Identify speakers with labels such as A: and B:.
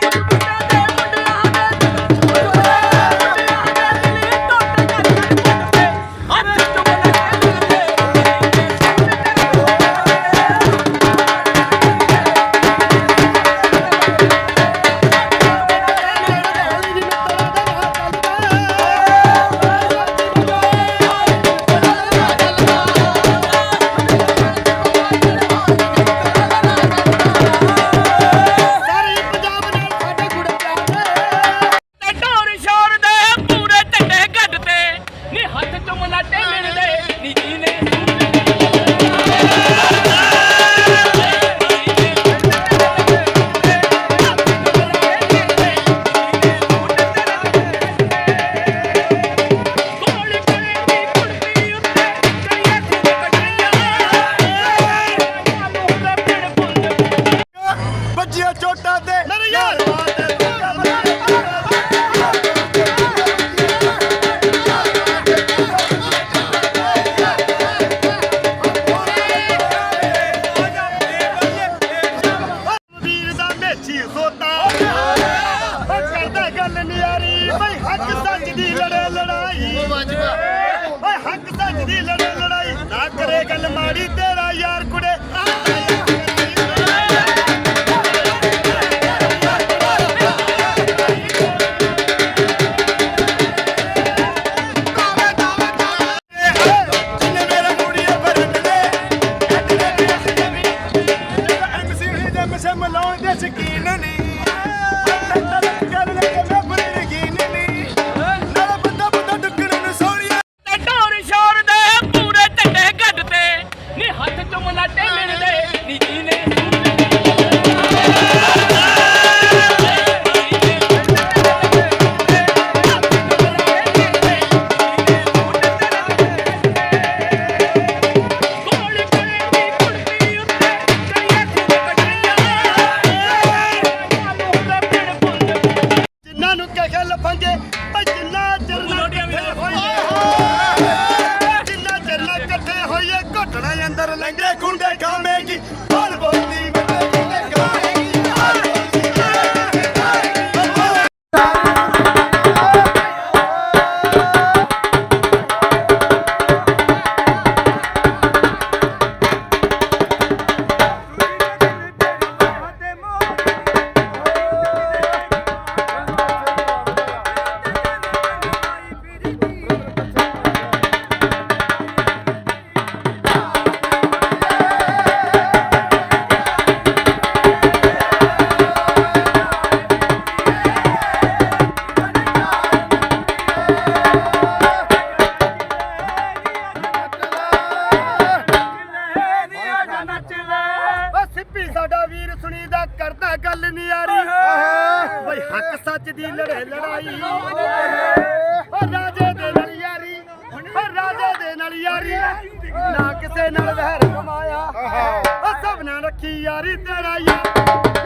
A: Thank you. ਮੇਰੇ ਯਾਰ! ਵੀਰ ਦਾ ਮੇਚੀ ਸੋਤਾ। ਉਹ ਕਰਦਾ ਗੱਲ ਨਿਆਰੀ ਬਈ ਹੱਕ ਸੱਚ ਦੀ ਲੜੇ ਲੜਾਈ। ਓਏ ਹੱਕ ਸੱਚ ਦੀ ਲੜੇ ਲੜਾਈ ਨਾ ਕਰੇ ਗੱਲ ਮਾੜੀ ਤੇਰਾ। There's a killing. the coming. ਕਰਦਾ ਗੱਲ ਨਿਆਰੀ ਬਈ ਹੱਕ ਸੱਚ ਦੀ ਲੜੇ ਲੜਾਈ ਓ ਰਾਜੇ ਦੇ ਨਾਲ ਯਾਰੀ। ਓ ਰਾਜੇ ਦੇ ਨਾਲ ਯਾਰੀ। ਨਾ ਕਿਸੇ ਨਾਲ ਵਹਿਰ ਕਮਾਇਆ। ਓ ਸਭ ਨਾਲ ਰੱਖੀ ਯਾਰੀ ਤੇਰਾ ਯਾਰ।